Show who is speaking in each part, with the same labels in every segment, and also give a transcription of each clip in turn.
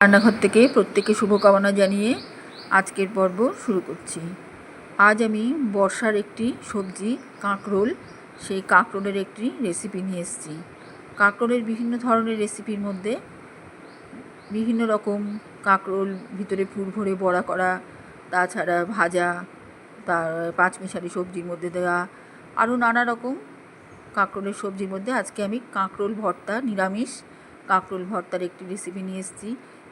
Speaker 1: রান্নাঘর থেকে প্রত্যেকে শুভকামনা জানিয়ে আজকের পর্ব শুরু করছি। আজ আমি বর্ষার একটি সবজি, কাঁকরোল, সেই কাঁকরোলের একটি রেসিপি নিয়ে এসেছি। কাঁকরোলের বিভিন্ন ধরনের রেসিপির মধ্যে বিভিন্ন রকম কাঁকরোল, ভিতরে পুর ভরে বড়া করা, তাছাড়া ভাজা, তার পাঁচমিশালি সবজির মধ্যে দেওয়া আরও নানা রকম কাঁকরোলের সবজির মধ্যে আজকে আমি কাঁকরোল ভর্তা, নিরামিষ কাঁকরোল ভর্তার একটি রেসিপি নিয়ে এসেছি।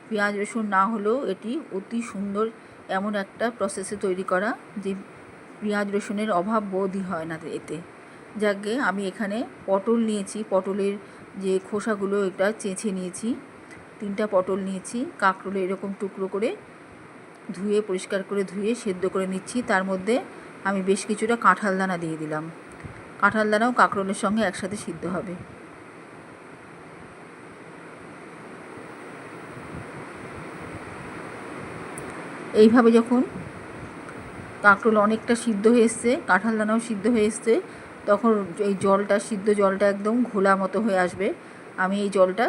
Speaker 1: পেঁয়াজ রসুন না হলেও এটি অতি সুন্দর এমন একটা প্রসেসে তৈরি করা যে পেঁয়াজ রসুনের অভাব বোধই হয় না এতে। যাকে আমি এখানে পটল নিয়েছি, পটলের যে খোসাগুলো এটা চেঁচে নিয়েছি, তিনটা পটল নিয়েছি কাঁকরোলে এরকম টুকরো করে ধুয়ে, পরিষ্কার করে ধুয়ে সেদ্ধ করে নিচ্ছি। তার মধ্যে আমি বেশ কিছুটা কাঁঠাল দানা দিয়ে দিলাম। কাঁঠাল দানাও কাঁকরোলের সঙ্গে একসাথে সিদ্ধ হবে। এইভাবে যখন কাঁকরোল অনেকটা সিদ্ধ হয়ে এসছে, কাঁঠাল দানাও সিদ্ধ হয়ে এসছে, তখন এই জলটা, সিদ্ধ জলটা একদম ঘোলা মতো হয়ে আসবে। আমি এই জলটা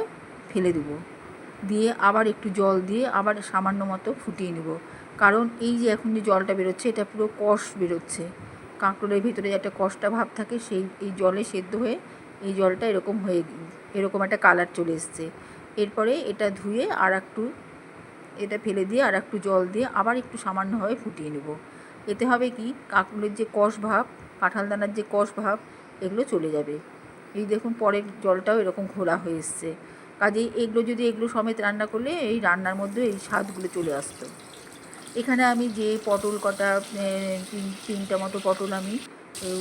Speaker 1: ফেলে দেবো। দিয়ে আবার একটু জল দিয়ে আবার সামান্য মতো ফুটিয়ে নেব। কারণ এই যে এখন যে জলটা বেরোচ্ছে, এটা পুরো কষ বেরোচ্ছে। কাঁকরোলের ভিতরে একটা কষটা ভাব থাকে, সেই, এই জলে সেদ্ধ হয়ে এই জলটা এরকম হয়ে, এরকম একটা কালার চলে এসছে। এরপরে এটা ধুয়ে আর একটু এটা ফেলে দিয়ে আর একটু জল দিয়ে আবার একটু সামান্যভাবে ফুটিয়ে নেব। এতে হবে কি? কাঁকরোলের যে কষ ভাব কাঁঠাল দানার যে কষ ভাব, এগুলো চলে যাবে। এই দেখুন পরের জলটাও এরকম ঘোলা হয়ে এসছে। কাজেই এগুলো যদি এগুলো সমেত রান্না করলে এই রান্নার মধ্যে এই স্বাদগুলো চলে আসতো। এখানে আমি যে পটল কটা তিন, তিনটা মতো পটল আমি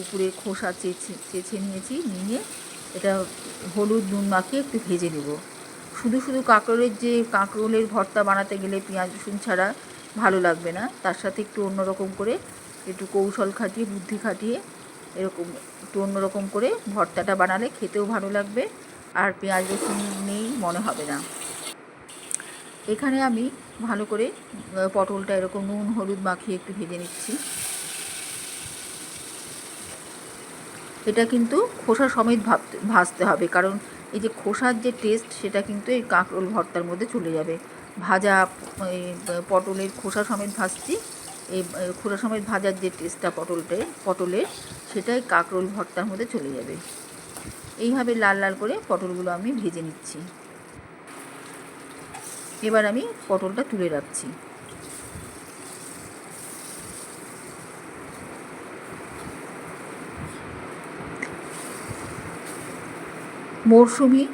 Speaker 1: উপরে খোসা চেঁচে চেঁচে নিয়েছি, নিয়ে এটা হলুদ নুন মাখিয়ে একটু ভেজে নেব। শুধু শুধু কাঁকরোলের যে কাঁকরোলের ভর্তা বানাতে গেলে পেঁয়াজ, রসুন ছাড়া ভালো লাগবে না। তার সাথে একটু অন্যরকম করে একটু কৌশল খাটিয়ে, বুদ্ধি খাটিয়ে এরকম একটু অন্যরকম করে ভর্তাটা বানালে খেতেও ভালো লাগবে আর পেঁয়াজ, রসুন নেই, মনে হবে না। এখানে আমি ভালো করে পটলটা এরকম নুন, হলুদ মাখিয়ে একটু ভেজে নিচ্ছি। এটা কিন্তু খোসা সমেত ভাজতে হবে, কারণ এই যে খোসার যে টেস্ট সেটা কিন্তু এই কাঁকরোল ভর্তার মধ্যে চলে যাবে। ভাজা, এই, পটলের খোসা সমেত ভাজছি। এই খোসা সমেত ভাজার যে টেস্টটা পটলটে, পটলের, সেটাই কাঁকরোল ভর্তার মধ্যে চলে যাবে। এইভাবে লাল লাল করে পটলগুলো আমি ভেজে নিচ্ছি। এবার আমি পটলটা তুলে রাখছি। মরশুমি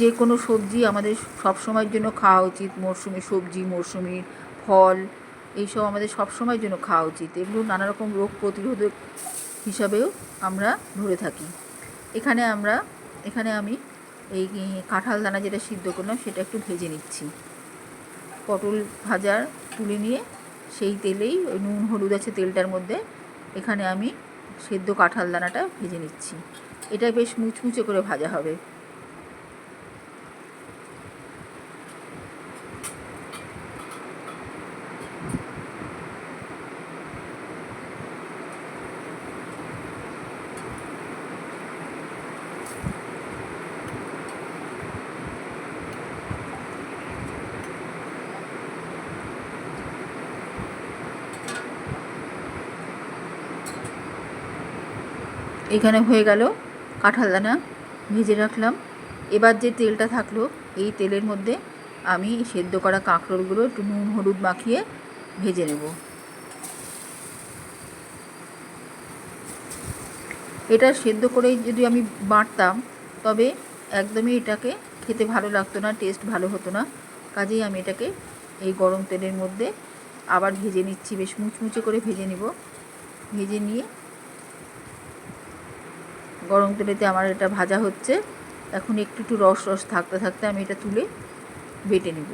Speaker 1: যে কোনো সবজি আমাদের সব সময়ের জন্য খাওয়া উচিত। মরশুমি সবজি মরশুমি ফল, এইসব আমাদের সব সময়ের জন্য খাওয়া উচিত। এগুলো নানা রকম রোগ প্রতিরোধক হিসাবেও আমরা ধরে থাকি। এখানে আমরা, এখানে আমি এই কাঁঠাল দানা যেটা সিদ্ধ করলাম, সেটা একটু ভেজে নিচ্ছি। পটল ভাজার তুলে নিয়ে সেই তেলেই ওই নুন, হলুদ আছে তেলটার মধ্যে এখানে আমি সেদ্ধ কাঁঠাল দানাটা ভেজে নিচ্ছি। এটা বেশ মুচমুচে করে ভাজা হবে। এখানে হয়ে গেল কাঁঠাল দানা ভেজে রাখলাম। এবার যে তেলটা থাকল, এই তেলের মধ্যে আমি সেদ্ধ করা কাঁকরোলগুলো একটু নুন, হলুদ মাখিয়ে ভেজে নেব। এটা সেদ্ধ করে যদি আমি বাটতাম, তবে একদমই এটাকে খেতে ভালো লাগতো না, টেস্ট ভালো হতো না। কাজেই আমি এটাকে এই গরম তেলের মধ্যে আবার ভেজে নিচ্ছি, বেশ মুচমুচে করে ভেজে নেব। ভেজে নিয়ে গরম তেলেতে আমার এটা ভাজা হচ্ছে। এখন একটু একটু রস রস থাকতে থাকতে আমি এটা তুলে বেটে নেব।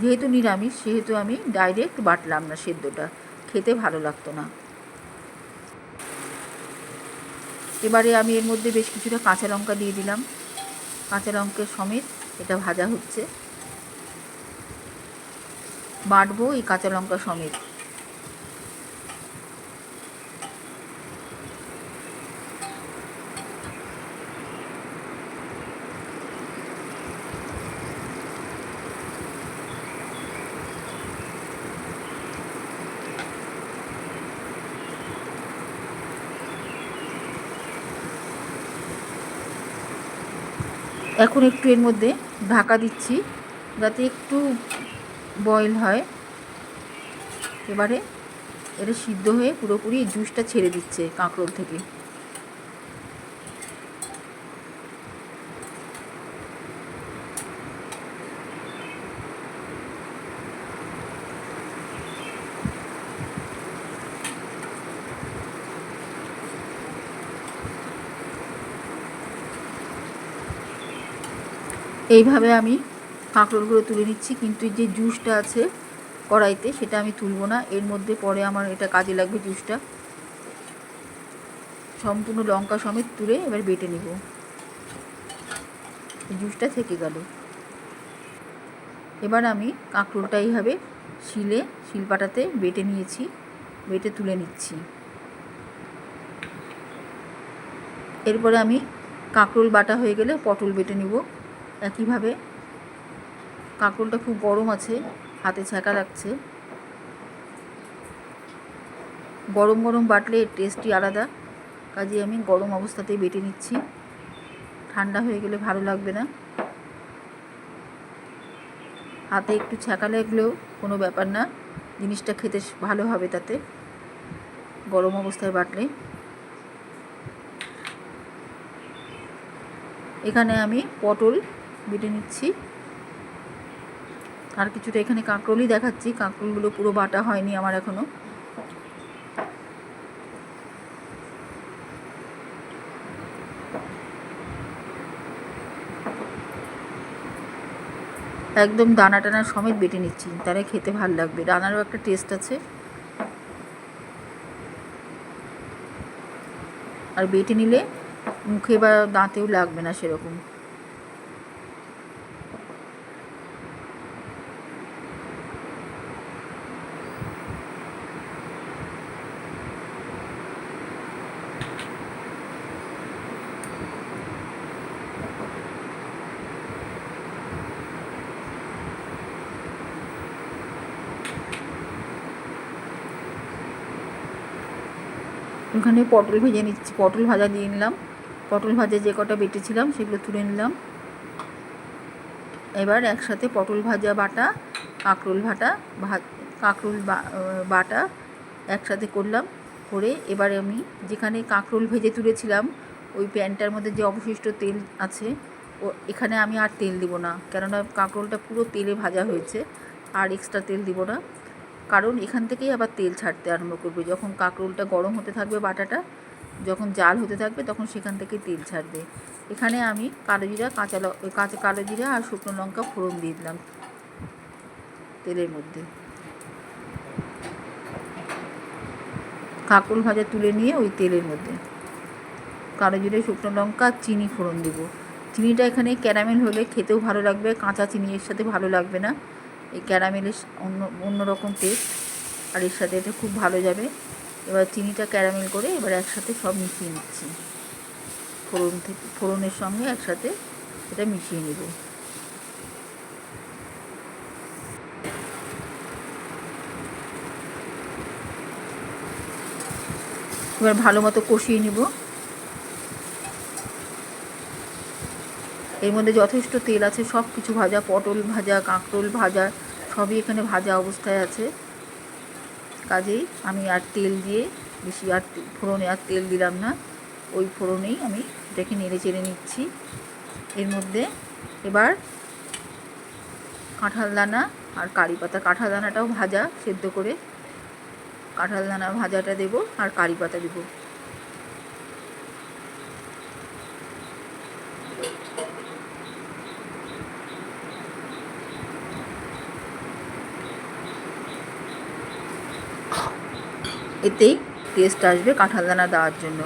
Speaker 1: যেহেতু নিরামিষ, সেহেতু আমি ডাইরেক্ট বাটলাম না সেদ্ধটা। খেতে ভালো লাগতো না। এবারে আমি এর মধ্যে বেশ কিছুটা কাঁচা লঙ্কা দিয়ে দিলাম। কাঁচা লঙ্কার সমেত এটা ভাজা হচ্ছে। বাটবো এই কাঁচা লঙ্কা সমেত। এখন একটু এর মধ্যে ঢাকা দিচ্ছি, যাতে একটু বয়েল হয়। এবারে এটা সিদ্ধ হয়ে পুরোপুরি জুসটা ছেড়ে দিচ্ছে কাঁকরোল থেকে। এইভাবে আমি কাঁকরোলগুলো তুলে নিচ্ছি, কিন্তু যে জুসটা আছে কড়াইতে সেটা আমি তুলব না। এর মধ্যে পরে আমার এটা কাজে লাগবে জুসটা। সম্পূর্ণ লঙ্কা সমেত তুলে এবার বেটে নেব। জুসটা থেকে গেল। এবার আমি কাঁকরোলটা এইভাবে শিলে, শিলপাটাতে বেটে নিয়েছি, বেটে তুলে নিচ্ছি। এরপরে আমি কাঁকরোল বাটা হয়ে গেলে পটল বেটে নেব। একইভাবে কাঁকরোলটা খুব গরম আছে, হাতে ছ্যাঁকা লাগছে। গরম গরম বাটলে এর টেস্টই আলাদা, কাজে আমি গরম অবস্থাতেই বেটে নিচ্ছি। ঠান্ডা হয়ে গেলে ভালো লাগবে না। হাতে একটু ছ্যাঁকা লাগলেও কোনো ব্যাপার না, জিনিসটা খেতে ভালো হবে তাতে, গরম অবস্থায় বাটলে। এখানে আমি পটল বেটে নিচ্ছি। আর কিছুটা এখানে কাঁকরোলই দেখাচ্ছি। কাঁকরোলগুলো পুরো বাটা হয়নি আমার এখনও একদম দানা টানা সমেত বেটে নিচ্ছি। তাহলে খেতে ভালো লাগবে। দানারও একটা টেস্ট আছে। আর বেটে নিলে মুখে বা দাঁতেও লাগবে না সেরকম। ওখানে পটল ভেজে নিচ্ছি, পটল ভাজা দিয়ে নিলাম। পটল ভাজা যে কটা বেটেছিলাম সেগুলো তুলে নিলাম। এবার একসাথে পটল ভাজা বাটা, কাঁকরোল ভাটা ভা কাঁকরোল বাটা একসাথে করলাম। করে এবারে আমি যেখানে কাঁকরোল ভেজে তুলেছিলাম, ওই প্যানটার মধ্যে যে অবশিষ্ট তেল আছে, ও, এখানে আমি আর তেল দিব না। কেননা কাঁকরোলটা পুরো তেলে ভাজা হয়েছে, আর এক্সট্রা তেল দিব না। কারণ এখান থেকেই আবার তেল ছাড়তে আরম্ভ করবে। যখন কাঁকরোলটা গরম হতে থাকবে বাটাটা, যখন জাল হতে থাকবে তখন সেখান থেকে তেল ছাড়বে। এখানে আমি কালো জিরা, কাঁচা কাঁচা কালো জিরা আর শুকনো লঙ্কা ফোড়ন দিয়ে দিলাম তেলের মধ্যে। কাঁকরোল ভাজা তুলে নিয়ে ওই তেলের মধ্যে। কালো জিরে, শুকনো লঙ্কা আর চিনি ফোড়ন দেব। চিনিটা এখানে ক্যারামেল হলে খেতেও ভালো লাগবে, কাঁচা চিনি এর সাথে ভালো লাগবে না। এই ক্যারামেলের অন্য, অন্যরকম টেস্ট আর এর সাথে এটা খুব ভালো যাবে। এবার চিনিটা ক্যারামেল করে এবার একসাথে সব মিশিয়ে নিচ্ছি। ফোড়ন থেকে, ফোড়নের সঙ্গে একসাথে এটা মিশিয়ে নেব। এবার ভালো মতো কষিয়ে নেব। এর মধ্যে যথেষ্ট তেল আছে সব কিছু ভাজা, পটল ভাজা, কাঁকরোল ভাজা, সবই এখানে ভাজা অবস্থায় আছে। কাজেই আমি আর তেল দিয়ে বেশি আর ফোড়নে আর তেল দিলাম না, ওই ফোড়নেই আমি এটাকে নেড়ে চেড়ে নিচ্ছি। এর মধ্যে এবার কাঁঠাল দানা আর কারি পাতা, কাঁঠাল দানাটাও ভাজা, সেদ্ধ করে কাঁঠাল দানা ভাজাটা দেবো আর কারি পাতা দেবো। এতেই টেস্ট আসবে কাঁঠাল দানা দেওয়ার জন্য।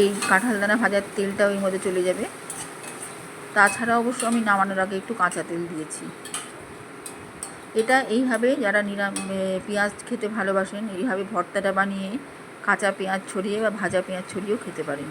Speaker 1: এই কাঁঠাল দানা ভাজার তেলটাও এর মধ্যে চলে যাবে। তাছাড়া অবশ্য আমি নামানোর আগে একটু কাঁচা তেল দিয়েছি। এটা এইভাবে যারা নিরাম পেঁয়াজ খেতে ভালোবাসেন, এইভাবে ভর্তাটা বানিয়ে কাঁচা পেঁয়াজ ছড়িয়ে বা ভাজা পেঁয়াজ ছড়িয়েও খেতে পারেন।